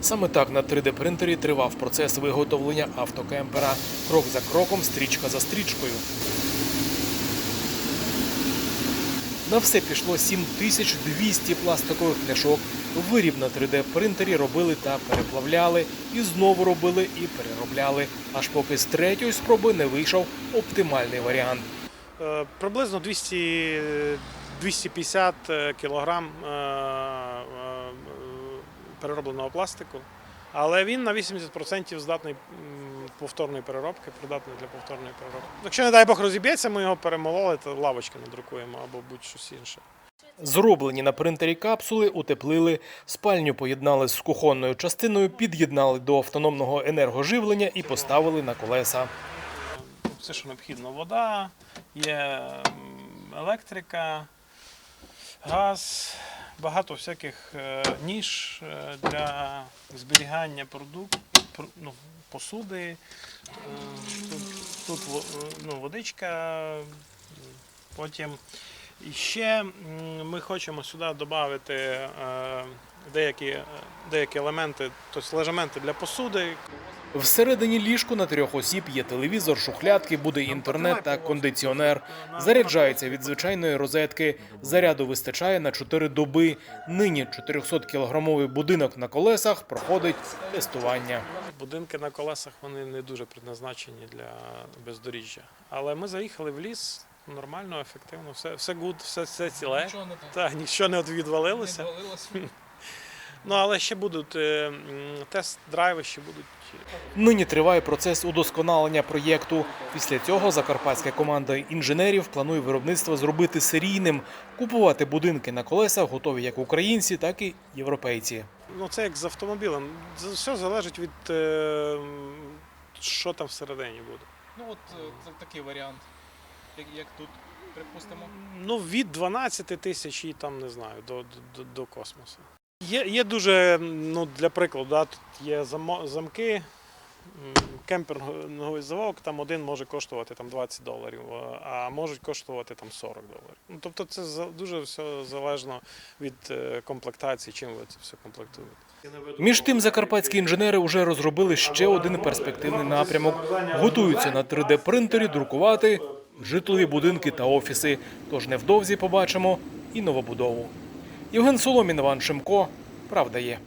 Саме так на 3D-принтері тривав процес виготовлення автокемпера. Крок за кроком, стрічка за стрічкою. На все пішло 7200 пластикових пляшок. Виріб на 3D-принтері робили та переплавляли, і знову робили і переробляли. Аж поки з третьої спроби не вийшов оптимальний варіант. Е, Приблизно 200, 250 кілограм е, е, переробленого пластику. Але він на 80% здатний повторної переробки, придатний для повторної переробки. Якщо, не дай Бог, розіб'ється, ми його перемололи, то лавочки надрукуємо або будь-щось інше. Зроблені на принтері капсули утеплили, спальню поєднали з кухонною частиною, під'єднали до автономного енергоживлення і поставили на колеса. Все, що необхідно, вода, є електрика, газ, багато всяких е, ніж е, для зберігання продуктів, ну, посуди. Е, Тут, тут ну, водичка. Потім і ще ми хочемо сюди додати деякі, деякі елементи, тобто лежаменти для посуди, Всередині ліжку на трьох осіб є телевізор, шухлядки, буде інтернет та кондиціонер. Заряджається від звичайної розетки. Заряду вистачає на 4 доби. Нині 400-кілограмовий будинок на колесах проходить тестування. Будинки на колесах вони не дуже предназначені для бездоріжжя. Але ми заїхали в ліс нормально, ефективно, все, все гуд, все, все ціле. Так, нічого не відвалилося. Ну але ще будуть е, тест-драйви, ще будуть. Нині триває процес удосконалення проєкту. Після цього закарпатська команда інженерів планує виробництво зробити серійним. Купувати будинки на колесах готові як українці, так і європейці. Ну це як з автомобілем. Все залежить від е, що там всередині буде. Ну от е, це такий варіант, як, як тут, припустимо. Ну, від 12 тисяч і там не знаю до, до, до космосу. Є, є дуже, ну, для прикладу, да, тут є замки, кемпінговий замок, там один може коштувати там, 20 доларів, а можуть коштувати там 40 доларів. Ну, тобто це дуже все залежно від е, комплектації, чим ви це все комплектуєте. Між тим, закарпатські інженери вже розробили ще один перспективний напрямок. Готуються на 3D-принтері друкувати житлові будинки та офіси. Тож невдовзі побачимо і новобудову. Євген Соломін, Іван Шимко. Правда є.